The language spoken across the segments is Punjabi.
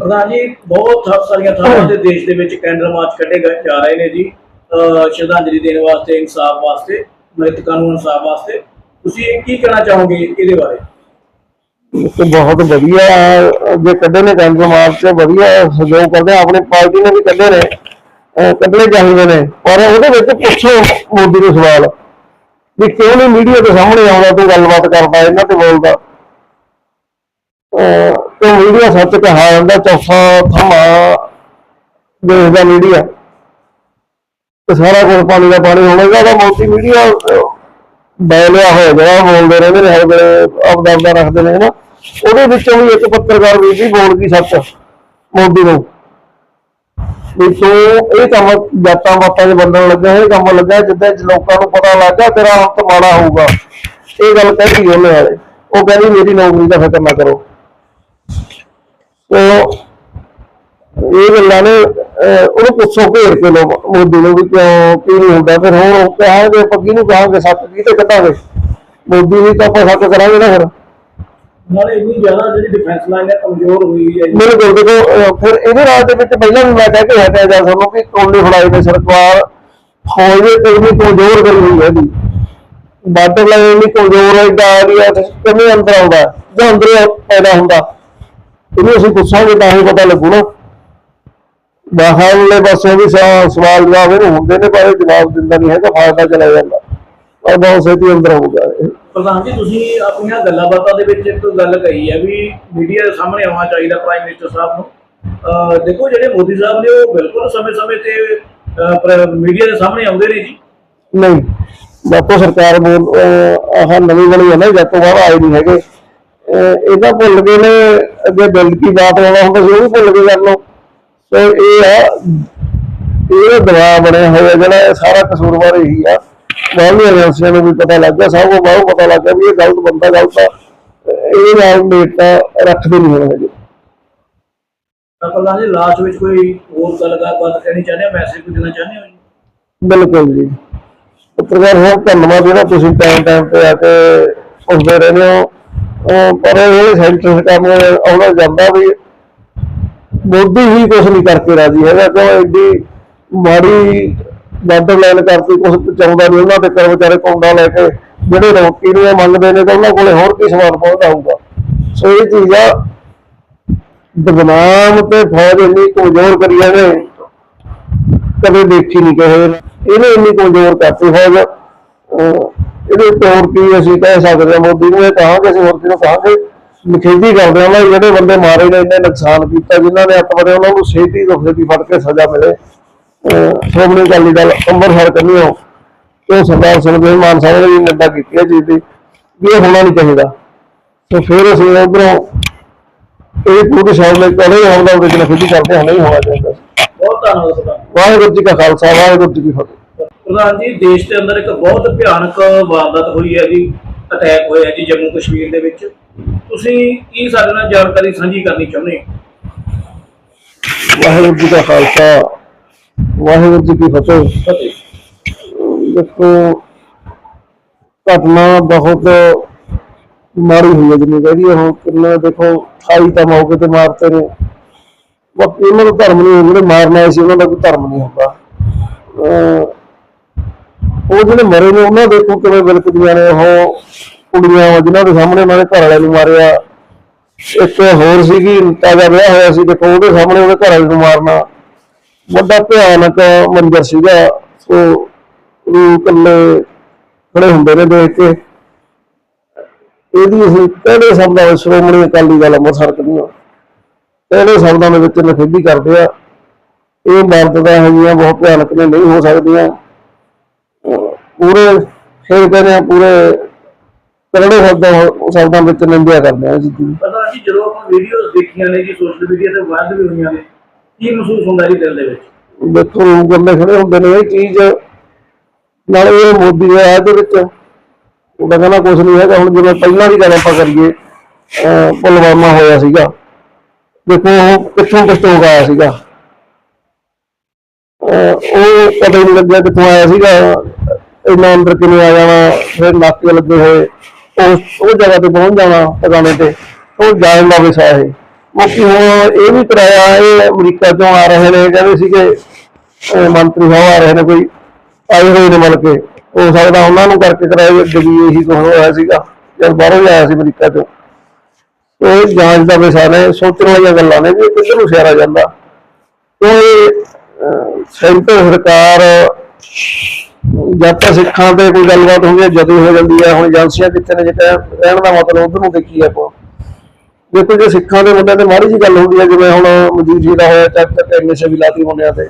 ਪ੍ਰਧਾਨ ਜੀ, ਬਹੁਤ ਸਾਰੀਆਂ ਥਾਵਾਂ ਤੇ ਦੇਸ਼ ਦੇ ਵਿੱਚ ਕੈਂਡਲ ਮਾਰਚ ਕੱਢੇ ਗਏ, ਜਾ ਰਹੇ ਨੇ ਜੀ। ਸ਼ਰਧਾਂਜਲੀ ਦੇਣ ਵਾਸਤੇ, ਇਨਸਾਫ ਵਾਸਤੇ ਮ੍ਰਿਤਕਾਂ ਨੂੰ ਇਨਸਾਫ ਵਾਸਤੇ। ਤੁਸੀਂ ਕੀ ਕਹਿਣਾ ਚਾਹੋਗੇ ਇਹਦੇ ਬਾਰੇ? ਬਹੁਤ ਵਧੀਆ ਜੇ ਕੱਢੇ ਨੇ ਕੈਂਡਲ ਮਾਰਚ ਵਧੀਆ ਸਹਿਯੋਗ ਕਰਦੇ ਆ। ਪਾਰਟੀ ਨੇ ਵੀ ਕੱਢੇ ਨੇ ਕੱਢਣੇ ਚਾਹੀਦੇ ਨੇ। ਪਰ ਉਹਦੇ ਵਿੱਚ ਪੁੱਛੋ ਮੋਦੀ ਨੂੰ ਸਵਾਲ, ਵੀ ਕਿਉਂ ਨਹੀਂ ਮੀਡੀਆ ਦੇ ਸਾਹਮਣੇ ਆਉਂਦਾ ਤੂੰ ਗੱਲਬਾਤ ਕਰਦਾ, ਇਹਨਾਂ ਤੇ ਬੋਲਦਾ। ਅਹ ਮੀਡੀਆ ਸੱਚ ਕਹਾ ਜਾਂਦਾ, ਚੌਥਾ ਥਮਾ ਦੇਸ਼ ਦਾ ਮੀਡੀਆ। ਤੇ ਸਾਰਾ ਕੁਝ ਪਾਣੀ ਦਾ ਪਾਣੀ ਹੋਣਾ ਤਾਂ ਮੋਦੀ ਮੀਡੀਆ ਬੈਲਿਆ ਹੋਇਆ ਜਿਹੜਾ, ਬੋਲਦੇ ਰਹਿੰਦੇ ਨੇ, ਹਰ ਵੇਲੇ ਆਪਦਾ ਰੱਖਦੇ ਨੇ ਨਾ ਉਹਦੇ ਵਿੱਚੋਂ ਵੀ ਇੱਕ ਪੱਤਰਕਾਰ ਵੀ ਸੀ, ਬੋਲ ਗਈ ਸੱਚ, ਮੋਦੀ ਨੂੰ। ਵੀ ਤੂੰ ਇਹ ਕੰਮ ਜਾਤਾਂ ਬਾਤਾਂ ਦੇ ਬੰਦਨ ਲੱਗਾ ਇਹ ਕੰਮ ਲੱਗਾ ਜਿੱਦਾਂ ਚ ਲੋਕਾਂ ਨੂੰ ਪਤਾ ਲੱਗ ਗਿਆ, ਤੇਰਾ ਅੰਤ ਮਾੜਾ ਹੋਊਗਾ। ਇਹ ਗੱਲ ਕਹਿਤੀ ਉਹਨੇ ਵਾਲੇ ਉਹ ਕਹਿੰਦੀ, ਮੇਰੀ ਨੌਕਰੀ ਦਾ ਫਿਕਰ ਨਾ ਕਰੋ। ਉਹ ਇਹ ਗੱਲਾਂ ਨੇ ਉਹਨੂੰ ਪੁੱਛੋ ਘੇਰ ਕੇ ਲੋ ਮੋਦੀ ਨੂੰ ਵੀ ਕਿਉਂ ਕੀ ਨਹੀਂ ਹੁੰਦਾ ਫਿਰ ਹੁਣ ਉਹ ਕਹਾਂਗੇ ਆਪਾਂ ਕਿਹਨੂੰ ਕਹਾਂਗੇ ਸੱਤ ਕੀ ਤੇ ਕੱਢਾਂਗੇ। ਮੋਦੀ ਵੀ ਤਾਂ ਆਪਾਂ ਸੱਤ ਕਰਾਂਗੇ ਨਾ ਫਿਰ। ਨਾਲੇ ਇੰਨੀ ਜ਼ਿਆਦਾ ਜਿਹੜੀ ਡਿਫੈਂਸ ਲਾਈਨ ਹੈ ਕਮਜ਼ੋਰ ਹੋਈ ਹੋਈ ਹੈ ਮੇਰੇ ਕੋਲ ਦੇਖੋ ਫਿਰ ਇਹਦੇ ਰਾਜ ਦੇ ਵਿੱਚ ਪਹਿਲਾਂ ਵੀ ਮੈਂ ਕਹਿ ਕੇ ਹਟਿਆ ਜਾ ਤੁਹਾਨੂੰ ਕਿ ਕੋਲੇ ਫੜਾਈ ਨੇ ਸਰਕਾਰ ਫੌਜ ਦੇ ਕੋਈ ਕਮਜ਼ੋਰ ਕਰੀ ਹੋਈ ਹੈ ਇਹਦੀ ਬਾਰਡਰ ਲਾਈਨ ਨਹੀਂ ਕਮਜ਼ੋਰ ਹੈ ਦਾ ਏਰੀਆ ਕਿਵੇਂ ਅੰਦਰ ਆਉਂਦਾ? ਜਾਂ ਅੰਦਰ ਪੈਦਾ ਹੁੰਦਾ? ਇਹਨੂੰ ਅਸੀਂ ਪੁੱਛਾਂਗੇ ਤਾਂ ਹੀ ਪਤਾ ਲੱਗੂ ਨਾ। ਬਾਹਰਲੇ ਪਾਸੇ ਵੀ ਸਵਾ- ਸਵਾਲ ਜਵਾਬ ਇਹਨੂੰ ਹੁੰਦੇ ਨੇ ਪਰ ਇਹ ਜਵਾਬ ਦਿੰਦਾ ਨਹੀਂ ਹੈਗਾ ਫਾਇਦਾ ਚਲਾ ਜਾਂਦਾ। ਪਰ ਬਹੁਤ ਛੇਤੀ ਅੰਦਰ ਹੋਊਗਾ ਇਹ। ਪ੍ਰਧਾਨ ਜੀ ਤੁਸੀਂ ਆਪਣੀਆਂ ਗੱਲਾਂ ਬਾਤਾਂ ਦੇ ਵਿੱਚ ਇੱਕ ਗੱਲ ਕਹੀ ਹੈ ਵੀ ਮੀਡੀਆ ਦੇ ਸਾਹਮਣੇ ਆਉਣਾ ਚਾਹੀਦਾ ਪ੍ਰਾਈਮ ਮਿਨਿਸਟਰ ਸਾਹਿਬ ਨੂੰ। ਅਹ ਦੇਖੋ ਜਿਹੜੇ ਮੋਦੀ ਸਾਹਿਬ ਨੇ ਉਹ ਬਿਲਕੁਲ ਸਮੇਂ-ਸਮੇਂ ਤੇ ਮੀਡੀਆ ਦੇ ਸਾਹਮਣੇ ਆਉਂਦੇ ਨੇ ਜੀ। ਨਹੀਂ ਬਾਪੂ ਸਰਕਾਰ ਬੋਲ ਆਹ ਨਵੀਂ ਬਣੀ ਹੈ ਨਾ ਜਦ ਤੋਂ ਬਾਅਦ ਆਏ ਨਹੀਂ ਹੈਗੇ। ਇਹਦਾ ਭੁੱਲ ਗਏ ਨੇ ਅੱਗੇ ਦਿਲ ਕੀ ਬਾਤ ਆਉਣਾ ਹੁੰਦਾ ਸੀ ਉਹ ਵੀ ਭੁੱਲ ਗਏ ਕਰ ਲੋ ਤੇ ਇਹ ਆ ਇਹ ਦਬਾਅ ਬਣਿਆ ਹੋਇਆ ਜਿਹੜਾ ਇਹ ਸਾਰਾ ਕਸੂਰਵਾਰ ਇਹੀ ਆ। ਬਾਹਰਲੀ ਏਜੰਸੀਆਂ ਨੂੰ ਵੀ ਪਤਾ ਲੱਗ ਗਿਆ ਸਭ ਨੂੰ ਬਾਹਰੋਂ ਪਤਾ ਲੱਗ ਗਿਆ ਵੀ ਇਹ ਗਲਤ ਬੰਦਾ ਗਲਤ ਆ। ਇਹ ਨਾਲ ਨੇਤਾ ਰੱਖਦੇ ਨਹੀਂ ਹੋਣੇ ਪ੍ਰਧਾਨ ਜੀ ਲਾਸਟ ਵਿੱਚ ਕੋਈ ਹੋਰ ਗੱਲ ਬਾਤ ਕਹਿਣੀ ਚਾਹੁੰਦੇ ਹੋ? ਮੈਸੇਜ ਕੋਈ ਦੇਣਾ ਚਾਹੁੰਦੇ ਹੋ ਜੀ? ਬਿਲਕੁਲ ਜੀ। ਪੱਤਰਕਾਰ ਸਾਹਿਬ ਧੰਨਵਾਦ ਜਿਹੜਾ ਤੁਸੀਂ ਟਾਈਮ ਟਾਈਮ ਤੇ ਆ ਕੇ ਹੋ। ਅਹ ਪਰ ਇਹ ਸੈਂਟਰ ਸਰਕਾਰ ਆਉਣਾ ਜਾਂਦਾ ਵੀ ਮੋਦੀ ਹੀ ਕੁਝ ਨਹੀਂ ਕਰਕੇ ਰਾਜੀ ਹੈਗਾ, ਕਿਉਂ ਐਡੀ ਮਾੜੀ ਬਾਰਡਰ ਲਾਈਨ ਕਰਤੀ ਕੁਝ ਚਾਹੁੰਦਾ ਨਹੀਂ ਉਹਨਾਂ ਦੇ ਕਰਮਚਾਰੀ ਕੌਂਡਾ ਲੈ ਕੇ, ਜਿਹੜੇ ਰੋਟੀ ਨੂੰ ਮੰਗਦੇ ਨੇ ਤਾਂ ਉਹਨਾਂ ਕੋਲੇ ਹੋਰ ਕੀ ਸਮਾਨ ਪਹੁੰਚਦਾ ਹੋਊਗਾ। ਸੋ ਇਹ ਚੀਜ਼ ਆ, ਬਦਨਾਮ ਤੇ ਫੌਜ ਇੰਨੀ ਕਮਜ਼ੋਰ ਕਰੀ ਜਾਂਦੇ ਕਦੇ ਦੇਖੀ ਨਹੀਂ ਕਹੇ ਇਹਨੇ ਇੰਨੀ ਕਮਜ਼ੋਰ ਕਰਤੀ ਫੌਜ। ਇਹਦੇ ਤੋਰ ਕੀ ਅਸੀਂ ਕਹਿ ਸਕਦੇ ਹਾਂ ਮੋਦੀ ਨੂੰ ਇਹ ਕਹਾਂਗੇ ਅਸੀਂ ਹੋਰ ਕਿਹਨੂੰ ਕਹਾਂਗੇ? ਨਿਖੇਧੀ ਕਰਦੇ ਹਾਂ ਵੀ ਜਿਹੜੇ ਬੰਦੇ ਮਾਰੇ ਨੇ ਇੰਨੇ ਨੁਕਸਾਨ ਕੀਤਾ ਜਿਨ੍ਹਾਂ ਨੇ ਅੱਤ ਵਰੇ ਉਹਨਾਂ ਨੂੰ ਛੇਤੀ ਤੋਂ ਛੇਤੀ ਫੜ ਕੇ ਸਜ਼ਾ ਮਿਲੇ। ਸ਼੍ਰੋਮਣੀ ਅਕਾਲੀ ਦਲ ਅੰਮ੍ਰਿਤਸਰ ਕੰਨਿਓ ਉਹ ਸਰਦਾਰ ਸੁਖਦੇਵ ਮਾਨ ਸਾਹਿਬ ਨੇ ਵੀ ਨਿੰਦਾ ਕੀਤੀ ਹੈ ਚੀਜ਼ ਦੀ ਇਹ ਹੋਣਾ ਨਹੀਂ ਚਾਹੀਦਾ। ਤੇ ਫਿਰ ਅਸੀਂ ਉਧਰੋਂ ਇਹ ਪੂਰੀ ਸ਼ਾਮ ਲਈ ਕਰੇ ਆਉਂਦਾ ਉਹਦੇ ਨਾਲ ਖੇਤੀ ਕਰਦੇ ਹਾਂ ਨਹੀਂ ਹੋਣਾ ਚਾਹੀਦਾ। ਬਹੁਤ ਧੰਨਵਾਦ ਵਾਹਿਗੁਰੂ ਜੀ ਕਾ ਖਾਲਸਾ ਵਾਹਿਗੁਰੂ ਜੀ ਕੀ ਫਤਿਹ। ਪ੍ਰਧਾਨ ਜੀ ਦੇਸ਼ ਦੇ ਅੰਦਰ ਇੱਕ ਬਹੁਤ ਭਿਆਨਕ ਵਾਰਦਾਤ ਹੋਈ ਹੈ ਜੀ ਅਟੈਕ ਹੋਇਆ ਜੀ ਜੰਮੂ ਕਸ਼ਮੀਰ ਦੇ ਵਿੱਚ। ਤੁਸੀਂ ਕੀ ਸਾਡੇ ਨਾਲ ਜਾਣਕਾਰੀ ਸਾਂਝੀ ਕਰਨੀ ਚਾਹੁੰਦੇ ਹੋ? ਵਾਹਿਗੁਰੂ ਜੀ ਕਾ ਖਾਲਸਾ ਵਾਹਿਗੁਰੂ ਜੀ ਕੀ ਫਤਿਹ। ਦੇਖੋ ਘਟਨਾ ਬਹੁਤ ਮਾੜੀ ਹੋਈ ਹੈ ਜਿੰਨੀ ਕਹਦੀ ਹੁਣ ਕਿੰਨੇ ਦੇਖੋ 28 ਤਾਂ ਮੌਕੇ ਤੇ ਮਾਰਤੇ ਨੇ। ਬਾਕੀ ਇਹਨਾਂ ਦਾ ਧਰਮ ਨਹੀਂ ਜਿਹੜੇ ਮਾਰਨ ਆਏ ਸੀ ਉਹਨਾਂ ਦਾ ਕੋਈ ਧਰਮ ਨਹੀਂ ਹੁੰਦਾ। ਉਹ ਜਿਹੜੇ ਮਰੇ ਨੇ, ਉਹਨਾਂ ਦੇਖੋ ਕਿਵੇਂ ਬਿਲਕਦੀਆਂ ਨੇ? ਉਹ ਕੁੜੀਆਂ ਜਿਨ੍ਹਾਂ ਦੇ ਸਾਹਮਣੇ ਉਹਨਾਂ ਦੇ ਘਰ ਵਾਲਿਆਂ ਨੂੰ ਮਾਰਿਆ। ਇੱਕ ਹੋਰ ਸੀਗੀ, ਤਾਜ਼ਾ ਵਿਆਹ ਹੋਇਆ ਸੀ, ਦੇਖੋ ਉਹਦੇ ਸਾਹਮਣੇ ਉਹਦੇ ਘਰ ਵਾਲੇ ਨੂੰ ਮਾਰਨਾ। ਵੱਡਾ ਭਿਆਨਕ ਮੰਜ਼ਰ ਸੀਗਾ। ਉਹ ਇਕੱਲੇ ਖੜੇ ਹੁੰਦੇ ਨੇ ਦੇਖ ਕੇ। ਇਹਦੀ ਅਸੀਂ ਪਹਿਲੇ ਸ਼ਬਦਾਂ ਵਿੱਚ ਸ਼੍ਰੋਮਣੀ ਅਕਾਲੀ ਦਲ ਅੰਮ੍ਰਿਤਸਰ ਕਰੀਓ ਪਹਿਲੇ ਸ਼ਬਦਾਂ ਦੇ ਵਿੱਚ ਨਖੇਦੀ ਕਰਦੇ ਆ। ਇਹ ਮਰਦਦਾ ਹੈਗੀਆਂ ਬਹੁਤ ਭਿਆਨਕ ਨੇ, ਨਹੀਂ ਹੋ ਸਕਦੀਆਂ। ਪੂਰੇ ਫਿਰ ਕਹਿੰਦੇ ਆ ਪੂਰੇ ਕਰੜੇ ਸ਼ਬਦਾਂ ਸ਼ਬਦਾਂ ਵਿੱਚ ਨਿੰਦਿਆ ਕਰਦੇ ਆ ਜੀ। ਪ੍ਰਧਾਨ ਜੀ ਜਦੋਂ ਆਪਾਂ ਵੀਡੀਓਜ਼ ਦੇਖੀਆਂ ਨੇ ਜੀ ਸੋਸ਼ਲ ਮੀਡੀਆ ਤੇ ਵਾਇਰਲ ਵੀ ਹੋਈਆਂ ਨੇ ਕੀ ਮਹਿਸੂਸ ਹੁੰਦਾ ਜੀ ਦਿਲ ਦੇ ਵਿੱਚ? ਦੇਖੋ ਲੋਕ ਗੱਲੇ ਖੜੇ ਹੁੰਦੇ ਨੇ ਇਹ ਚੀਜ਼ ਨਾਲੇ ਇਹ ਮੋਦੀ ਦੇ ਰਾਜ ਦੇ ਵਿੱਚ। ਉਹਦਾ ਕਹਿੰਦਾ ਕੁਝ ਨਹੀਂ ਹੈਗਾ ਹੁਣ ਜਿਵੇਂ ਪਹਿਲਾਂ ਦੀ ਗੱਲ ਆਪਾਂ ਕਰੀਏ ਪੁਲਵਾਮਾ ਹੋਇਆ ਸੀਗਾ। ਦੇਖੋ ਉਹ ਕਿੱਥੋਂ ਕਿੱਥੋਂ ਆਇਆ ਸੀਗਾ। ਉਹ ਪਤਾ ਨਹੀਂ ਲੱਗਿਆ ਕਿੱਥੋਂ ਆਇਆ ਸੀਗਾ। ਇੰਨਾ ਅੰਦਰ ਕਿਵੇਂ ਆ ਜਾਣਾ ਫਿਰ ਨਾਕੇ ਲੱਗੇ ਹੋਏ, ਉਸ, ਉਹ ਜਗ੍ਹਾ ਤੇ ਪਹੁੰਚ ਜਾਣਾ ਟਿਕਾਣੇ ਤੇ, ਉਹ ਜਾਣ ਦਾ ਵਿਸ਼ਾ ਹੈ ਬਾਕੀ ਹੁਣ ਇਹ ਵੀ ਕਰਾਇਆ, ਇਹ ਅਮਰੀਕਾ ਤੋਂ ਆ ਰਹੇ ਨੇ, ਕਹਿੰਦੇ ਸੀਗੇ ਮੰਤਰੀ ਸਾਹਿਬ ਆ ਰਹੇ ਨੇ, ਕੋਈ ਆਏ ਹੋਏ ਨੇ ਮਿਲ ਕੇ, ਹੋ ਸਕਦਾ ਉਹਨਾਂ ਨੂੰ ਕਰਕੇ ਕਰਾਇਆ ਡਿਗਰੀ ਇਹੀ ਕੁਛ ਹੋਇਆ ਸੀਗਾ, ਜਦ ਬਾਹਰੋਂ ਹੀ ਆਇਆ ਸੀ ਅਮਰੀਕਾ ਤੋਂ ਉਹ ਜਾਂਚ ਦਾ ਵਿਸ਼ਾ ਨੇ, ਸੋਚਣ ਵਾਲੀਆਂ ਗੱਲਾਂ ਨੇ, ਵੀ ਇਹ ਕਿੱਧਰ ਨੂੰ ਸਿਆਰਾ ਜਾਂਦਾ। ਇਹ ਸੈਂਟਰ ਸਰਕਾਰ ਜਦ ਤੱਕ ਸਿੱਖਾਂ ਤੇ ਕੋਈ ਗੱਲਬਾਤ ਹੁੰਦੀ ਹੈ, ਜਦੋਂ ਹੋ ਜਾਂਦੀ ਹੈ, ਹੁਣ ਏਜੰਸੀਆਂ ਕਿੱਥੇ ਨੇ ਜਿਹੜਾ ਰਹਿਣ ਦਾ ਮਤਲਬ ਉਧਰ ਨੂੰ ਦੇਖੀ ਆਪਾਂ। ਦੇਖੋ ਜੇ ਸਿੱਖਾਂ ਦੇ ਮੁੰਡਿਆਂ ਤੇ ਮਾੜੀ ਜੀ ਗੱਲ ਹੁੰਦੀ ਹੈ, ਜਿਵੇਂ ਹੁਣ ਮਜੀਠੀ ਦਾ ਹੋਇਆ, ਚੱਕ ਤੱਕ ਐਮਐਸਏ ਵੀ ਲਾਤੀ ਮੁੰਡਿਆਂ ਤੇ।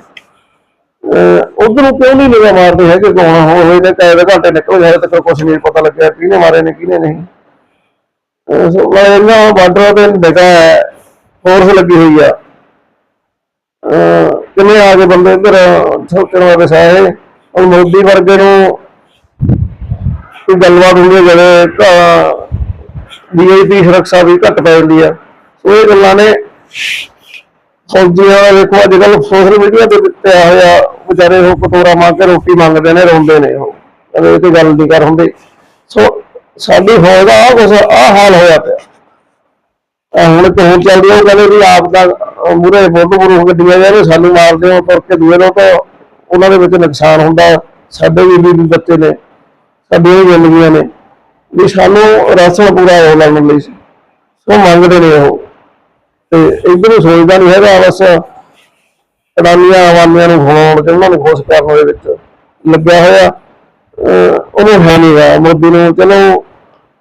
ਉਧਰ ਨੂੰ ਕਿਉਂ ਨਹੀਂ ਨਿਗਾਹ ਮਾਰਦੇ ਹੈਗੇ ਕੌਣ ਹੋ ਹੋਏ ਨੇ, ਕਾਇਦੇ ਘੰਟੇ ਨਿਕਲ ਜਾਏ ਤੱਕ ਕੁਝ ਨਹੀਂ ਪਤਾ ਲੱਗਿਆ, ਕਿਹਨੇ ਮਾਰੇ ਨੇ, ਕਿਹਨੇ ਨਹੀਂ। ਅਹ ਸੋ ਇਹਨਾਂ ਬਾਰਡਰ ਤੇ ਦੇਖਾ ਫੋਰਸ ਲੱਗੀ ਹੋਈ ਆ। ਅਹ ਕਿੰਨੇ ਆ ਕੇ ਬੰਦੇ ਇੱਧਰ ਸੋਚਣ ਵਾਲੇ ਸਾਏ ਹੁਣ ਮੋਦੀ ਵਰਗੇ ਨੂੰ ਕੋਈ ਗੱਲਬਾਤ ਹੁੰਦੀ ਹੈ ਜਿਹੜੇ ਵੀਆਈਪੀ ਸੁਰੱਖਿਆ ਵੀ ਘੱਟ ਪੈ ਜਾਂਦੀ ਆ ਸੋ ਇਹ ਗੱਲਾਂ ਨੇ ਫੌਜੀਆਂ ਦੇਖੋ ਅੱਜ ਕੱਲ ਸੋਸ਼ਲ ਮੀਡੀਆ ਤੇ ਪਿਆ ਹੋਇਆ ਵਿਚਾਰੇ ਉਹ ਕਟੋਰਾ ਮੰਗ ਕੇ ਰੋਟੀ ਮੰਗਦੇ ਨੇ, ਰੋਂਦੇ ਨੇ ਉਹ। ਕਹਿੰਦੇ ਇਹ ਤੇ ਗੱਲ ਨਹੀਂ ਕਰ ਹੁੰਦੇ। ਸੋ ਸਾਡੀ ਫੌਜ ਦਾ ਆਹ ਕੁਛ, ਆਹ ਹਾਲ ਹੋਇਆ ਪਿਆ। ਹੁਣ ਕਿਉਂ ਚੱਲਦੀ ਉਹ ਕਹਿੰਦੇ ਵੀ ਆਪ ਦਾ ਮੂਰੇ ਬੋਲ ਬੋਲ ਗੱਡੀਆਂ ਜਾਂਦੇ ਸਾਨੂੰ ਮਾਰਦੇ ਹੋ ਤੁਰ ਕੇ ਦੂਏ ਲੋਕ ਉਹਨਾਂ ਦੇ ਵਿੱਚ ਨੁਕਸਾਨ ਹੁੰਦਾ ਸਾਡੇ ਵੀ ਬੀਬੀ ਬੱਚੇ ਨੇ, ਸਾਡੀਆਂ ਵੀ ਜ਼ਿੰਦਗੀਆਂ ਨੇ। ਵੀ ਸਾਨੂੰ ਰਾਸ਼ਨ ਪੂਰਾ ਹੋ ਲੈਣ ਲਈ ਸੋ। ਮੰਗਦੇ ਨੇ ਉਹ। ਤੇ ਇਧਰ ਸੋਚਦਾ ਨਹੀਂ ਹੈਗਾ, ਬਸ ਅਡਾਨੀਆਂ ਆਵਾਨੀਆਂ ਨੂੰ ਖਵਾਉਣ ਤੇ ਉਹਨਾਂ ਨੂੰ ਖੁਸ਼ ਕਰਨ ਦੇ ਵਿੱਚ ਲੱਗਿਆ ਹੋਇਆ। ਅਹ ਉਹਨੂੰ ਹੈ ਨਹੀਂ ਗਾ ਮੋਦੀ ਨੂੰ ਚਲੋ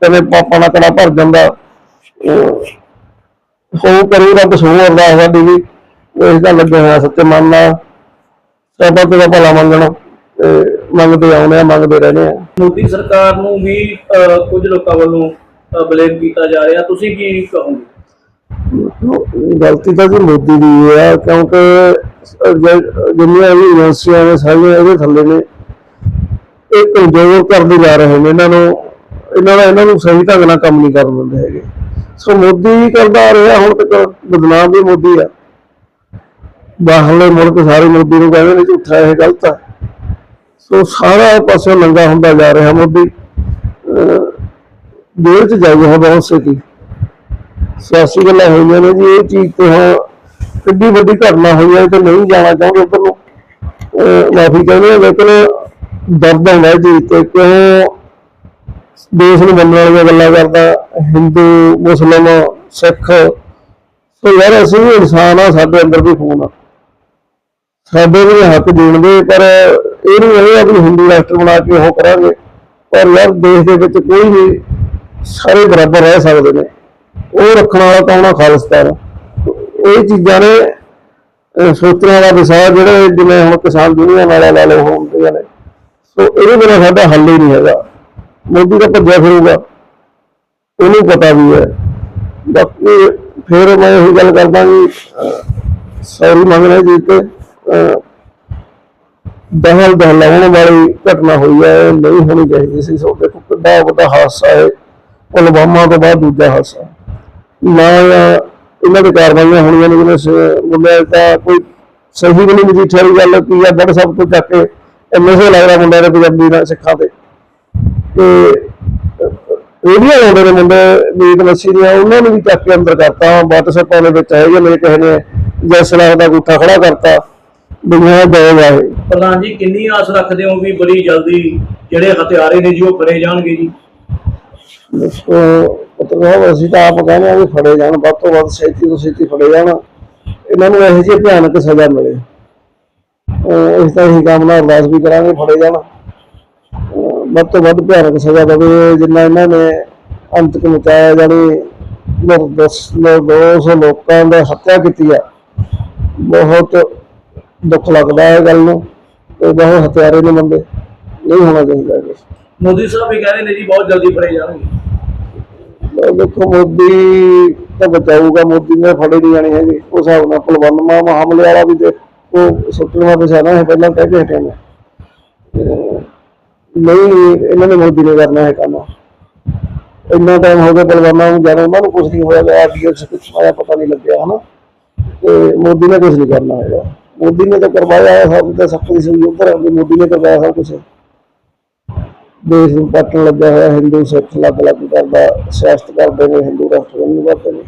ਕਦੇ ਪਾਪਾ ਨਾਲ ਕੜਾ ਭਰ ਜਾਂਦਾ। ਅਹ ਹੋ ਕਰੂ ਰੱਬ ਸੋਹ ਅਰਦਾਸ ਸਾਡੀ ਵੀ ਇਸ ਦਾ ਲੱਗਿਆ ਹੋਇਆ ਸੱਚੇ ਮਨ ਨਾਲ। ਤੇ ਭਲਾ ਮੰਗਣਾ ਤੇ ਮੰਗਦੇ ਆਉਣੇ ਆ ਮੰਗਦੇ ਰਹਿੰਦੇ ਆ। ਮੋਦੀ ਸਰਕਾਰ ਨੂੰ ਵੀ ਅਹ, ਕੁਝ ਲੋਕਾਂ ਵੱਲੋਂ ਬਲੇਮ ਕੀਤਾ ਜਾ ਰਿਹਾ। ਤੁਸੀਂ ਕੀ ਕਹੋਗੇ? ਗਲਤੀ ਤਾਂ ਜੀ ਮੋਦੀ ਦੀ ਹੈ ਕਿਉਂਕਿ ਜ- ਜਿੰਨੀਆਂ ਵੀ ਏਜੰਸੀਆਂ ਨੇ ਸਾਰੀਆਂ ਇਹਦੇ ਥੱਲੇ ਨੇ। ਇਹ ਕਮਜ਼ੋਰ ਕਰਦੇ ਜਾ ਰਹੇ ਨੇ ਇਹਨਾਂ ਨੂੰ ਇਹਨਾਂ ਦਾ ਇਹਨਾਂ ਨੂੰ ਸਹੀ ਢੰਗ ਨਾਲ ਕੰਮ ਨਹੀਂ ਕਰਨ ਦਿੰਦੇ ਹੈਗੇ। ਸੋ ਮੋਦੀ ਕਰਦਾ ਆ ਰਿਹਾ ਹੁਣ ਤੱਕ ਬਦਨਾਮ ਵੀ ਮੋਦੀ ਆ। ਬਾਹਰਲੇ ਮੁਲਕ ਸਾਰੇ ਮੋਦੀ ਨੂੰ ਕਹਿੰਦੇ ਨੇ ਝੂਠਾ ਇਹ ਗਲਤ ਆ। ਸੋ ਸਾਰਾ ਪਾਸੇ ਲੰਗਾ ਹੁੰਦਾ ਜਾ ਰਿਹਾ ਮੋਦੀ। ਅਹ ਜੇਲ੍ਹ ਚ ਜਾਈ ਹੈ ਬਹੁਤ ਛੇਤੀ ਸਿਆਸੀ ਗੱਲਾਂ ਹੋਈਆਂ ਨੇ ਜੀ, ਇਹ ਚੀਜ਼ ਤੇ ਹੁਣ ਕਿੱਡੀ ਵੱਡੀ ਘਟਨਾ ਹੋਈ ਹੈ ਤੇ ਨਹੀਂ ਜਾਣਾ ਚਾਹੁੰਦੇ ਉੱਧਰ ਨੂੰ। ਮਾਫੀ ਕਹਿੰਦੇ ਲੇਕਿਨ ਦਰਦ ਹੁੰਦਾ ਇਹ ਚੀਜ਼ ਤੇ ਕਿਉਂ ਦੇਸ਼ ਨੂੰ ਮੰਨਣ ਵਾਲੀਆਂ ਗੱਲਾਂ ਕਰਦਾ, ਹਿੰਦੂ ਮੁਸਲਮ ਸਿੱਖ। ਸੋ ਯਾਰ ਅਸੀਂ ਵੀ ਇਨਸਾਨ ਆ, ਸਾਡੇ ਅੰਦਰ ਵੀ ਖੂਨ ਆ। ਸਾਡੇ ਵੀ ਹੱਕ ਦੇਣਗੇ ਪਰ ਇਹ ਨਹੀਂ ਇਹ ਆ ਹਿੰਦੂ ਰਾਸ਼ਟਰ ਬਣਾ ਕੇ ਉਹ ਕਰਾਂਗੇ। ਪਰ ਯਾਰ ਦੇਸ਼ ਦੇ ਵਿੱਚ ਕੋਈ ਵੀ ਸਾਰੇ ਬਰਾਬਰ ਰਹਿ ਸਕਦੇ ਨੇ। ਉਹ ਰੱਖਣ ਵਾਲਾ ਤਾਂ ਉਹਨਾਂ ਖਾਲਿਸਤਾਨ ਇਹ ਚੀਜ਼ਾਂ ਨੇ ਸੋਚਣ ਵਾਲਾ ਵਿਸ਼ਾ ਜਿਹੜੇ ਜਿਵੇਂ ਹੁਣ ਕਿਸਾਨ ਦੁਨੀਆ ਵਾਲਾ ਲਾ ਲਓ ਹੁੰਦੀਆਂ ਨੇ ਸੋ ਇਹਦੇ ਬਿਨਾਂ ਸਾਡਾ ਹੱਲ ਹੀ ਨਹੀਂ ਹੈਗਾ। ਮੋਦੀ ਦਾ ਭੱਜਿਆ ਫਿਰੂਗਾ। ਉਹਨੂੰ ਪਤਾ ਵੀ ਹੈ। ਬਾਕੀ ਫਿਰ ਮੈਂ ਇਹ ਗੱਲ ਕਰਦਾ ਵੀ ਸੌਰੀ ਮੰਗਣਾ ਜੀ ਤੇ। ਦਹਲ ਦਹਲਾਉਣ ਵਾਲੀ ਘਟਨਾ ਹੋਈ ਹੈ, ਇਹ ਨਹੀਂ ਹੋਣੀ ਚਾਹੀਦੀ ਸੀ। ਸੋ ਦੇਖੋ ਕਿੰਨਾ ਵੱਡਾ ਹਾਦਸਾ ਹੈ। ਪੁਲਵਾਮਾ ਤੋਂ ਬਾਅਦ ਦੂਜਾ ਹਾਦਸਾ। ਨਾ ਇਹਨਾਂ ਦੇ ਕਾਰਵਾਈਆਂ ਹੋਣੀਆਂ ਨੇ, ਜਿਵੇਂ ਸ- ਦਾ ਕੋਈ ਸਹੀ ਵੀ ਨਹੀਂ ਮਜੀਠੇ ਵਾਲੀ ਗੱਲ ਕੀ ਆ ਬੜ ਸਭ ਤੋਂ ਚੱਕ ਕੇ ਐਮਐਸਏ ਲੱਗਦਾ ਮੁੰਡਿਆਂ ਦੇ ਪੰਜਾਬੀ ਦਾ ਸਿੱਖਾਂ ਤੇ। ਤੇ ਰੇਡੀਓ ਲਾਉਂਦੇ ਨੇ ਮੁੰਡੇ ਮੀਟ ਲੱਸੀ ਦੀਆਂ, ਉਹਨਾਂ ਨੂੰ ਵੀ ਚੱਕ ਕੇ ਅੰਦਰ ਕਰਤਾ। WhatsApp ਦੇ ਵਿੱਚ ਹੈਗੇ ਮੇਰੇ ਕਿਸੇ ਨੇ ਜੈਸਲਾ ਦਾ ਗੁੱਠਾ ਖੜਾ ਕਰਤਾ। ਦੁਨੀਆ ਦਾ ਹੈ ਪ੍ਰਧਾਨ ਜੀ ਕਿੰਨੀ ਆਸ ਰੱਖਦੇ ਹੋ ਵੀ ਬੜੀ ਜਲਦੀ ਜਿਹੜੇ ਹਥਿਆਰੇ ਨੇ ਜੀ ਉਹ ਫੜੇ ਜਾਣਗੇ ਜੀ? ਮਤਲਬ ਅਸੀਂ ਤਾਂ ਆਪ ਕਹਿੰਦੇ ਆ ਵੀ ਫੜੇ ਜਾਣ ਵੱਧ ਤੋਂ ਵੱਧ ਛੇਤੀ ਤੋਂ ਛੇਤੀ ਫੜੇ ਜਾਣ। ਇਹਨਾਂ ਨੂੰ ਇਹੋ ਜਿਹੀ ਭਿਆਨਕ ਸਜ਼ਾ ਮਿਲੇ। ਇਸ ਤਰ੍ਹਾਂ ਹੀ ਕਾਮਨਾ ਅਰਦਾਸ ਵੀ ਕਰਾਂਗੇ ਫੜੇ ਜਾਣ। ਵੱਧ ਤੋਂ ਵੱਧ ਭਿਆਨਕ ਸਜ਼ਾ ਦੇਵੇ ਜਿੰਨਾ ਇਹਨਾਂ ਨੇ ਅੰਤਕ ਮਚਾਇਆ ਜਾਣੀ ਨਿਰਦੋਸ਼ ਨਿਰਦੋਸ਼ ਲੋਕਾਂ ਦਾ ਹੱਤਿਆ ਕੀਤੀ ਆ। ਬਹੁਤ ਦੁੱਖ ਲੱਗਦਾ ਹੈ ਗੱਲ ਨੂੰ ਤੇ ਬਹੁਤ ਹਥਿਆਰੇ ਨੇ ਬੰਦੇ ਨਹੀਂ ਹੋਣਾ ਚਾਹੀਦਾ ਇਹ ਕੁਛ। ਮੋਦੀ ਸਾਹਿਬ ਵੀ ਕਹਿੰਦੇ ਨੇ ਜੀ ਬਹੁਤ ਜਲਦੀ ਫੜੇ ਜਾਣਗੇ। ਦੇਖੋ ਮੋਦੀ ਤਾਂ ਬਚਾਊਗਾ ਮੋਦੀ ਨੇ ਫੜੇ ਨਹੀਂ ਜਾਣੇ ਹੈਗੇ। ਉਸ ਹਿਸਾਬ ਨਾਲ ਮਾਨ ਹਮਲੇ ਵਾਲਾ ਵੀ ਤੇ ਉਹ ਵਾਲਾ ਵਿਸ਼ਾ ਹੈ ਪਹਿਲਾਂ ਕਹਿ ਕੇ ਹਟੇ ਨੇ। ਤੇ ਨਹੀਂ ਇਹਨਾਂ ਨੇ ਮੋਦੀ ਨੇ ਕਰਨਾ ਹੈ ਕੰਮ। ਇੰਨਾ ਟਾਈਮ ਹੋ ਗਿਆ ਬਲਵਾਨਾ ਨੂੰ ਜਦੋਂ ਉਹਨਾਂ ਨੂੰ ਕੁਝ ਨਹੀਂ ਹੋਇਆ ਗਿਆ ਡੀਐਸ ਕੁਝ ਆਇਆ ਪਤਾ ਨਹੀਂ ਲੱਗਿਆ ਹਨਾ। ਤੇ ਮੋਦੀ ਨੇ ਕੁਝ ਨਹੀਂ ਕਰਨਾ ਹੈਗਾ। ਮੋਦੀ ਨੇ ਤਾਂ ਕਰਵਾਇਆ ਹੈ ਸਭ ਤੇ ਸਭ ਕੁਝ ਸਹੀ ਉਧਰ ਮੋਦੀ ਨੇ ਕਰਵਾਇਆ ਸਭ ਕੁਝ ਦੇਸ਼ ਨੂੰ ਪੱਟਣ ਲੱਗਾ ਹੋਇਆ ਹਿੰਦੂ ਸਿੱਖ ਲੱਗ ਲੱਗ ਕਰਦਾ ਸਿਆਸਤ ਕਰਦੇ ਨੇ ਹਿੰਦੂ ਰਾਸ਼ਟਰ ਨੂੰ ਕਰਦੇ ਨੇ।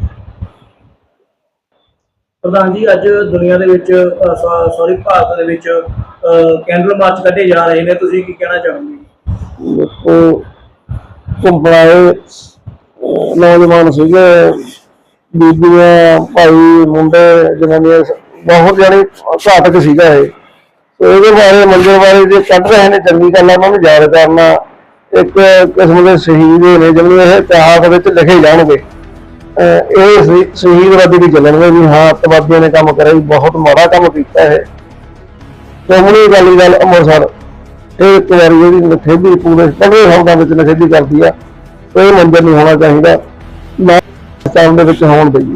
ਪ੍ਰਧਾਨ ਜੀ ਅੱਜ ਦੁਨੀਆ ਦੇ ਵਿੱਚ ਸੌਰੀ ਭਾਰਤ ਦੇ ਵਿੱਚ ਕੈਂਡਲ ਮਾਰਚ ਕੱਢੇ ਜਾ ਰਹੇ ਨੇ ਤੁਸੀਂ ਕੀ ਕਹਿਣਾ ਚਾਹੋਗੇ? ਦੇਖੋ ਘੁੰਮਣਾਏ ਨੌਜਵਾਨ ਸੀਗੇ ਬੀਬੀਆਂ ਭਾਈ ਮੁੰਡੇ ਜਨਾਨੀਆਂ ਬਹੁਤ ਜਾਣੀ ਘਾਤਕ ਸੀਗਾ ਇਹ। ਤੇ ਇਹਦੇ ਬਾਰੇ ਮੰਦਰ ਬਾਰੇ ਜੇ ਕੱਢ ਰਹੇ ਨੇ ਚੰਗੀ ਗੱਲ ਆ, ਉਹਨਾਂ ਨੂੰ ਯਾਦ ਕਰਨਾ ਇੱਕ ਕਿਸਮ ਦੇ ਸ਼ਹੀਦ ਨੇ ਜਿਵੇਂ ਇਹ ਇਤਿਹਾਸ ਵਿੱਚ ਲਿਖੇ ਜਾਣਗੇ। ਇਹ ਸ਼ਹੀ- ਦੀ ਚੱਲਣਗੇ ਵੀ, ਹਾਂ ਅੱਤਵਾਦੀਆਂ ਨੇ ਕੰਮ ਕਰਿਆ ਬਹੁਤ ਮਾੜਾ ਕੰਮ ਕੀਤਾ ਹੈ ਸ਼੍ਰੋਮਣੀ ਅਕਾਲੀ ਦਲ ਅੰਮ੍ਰਿਤਸਰ, ਇਹ ਇੱਕ ਵਾਰੀ ਜਿਹੜੀ ਨਖੇਦੀ ਪੂਰੇ ਪੂਰੇ ਹਲਕਾਂ ਵਿੱਚ ਨਖੇਦੀ ਕਰਦੀ ਆ ਇਹ ਮੰਜਰ ਨਹੀਂ ਹੋਣਾ ਚਾਹੀਦਾ। ਨਾ ਦੇ ਵਿੱਚ ਹੋਣ ਦਈਏ।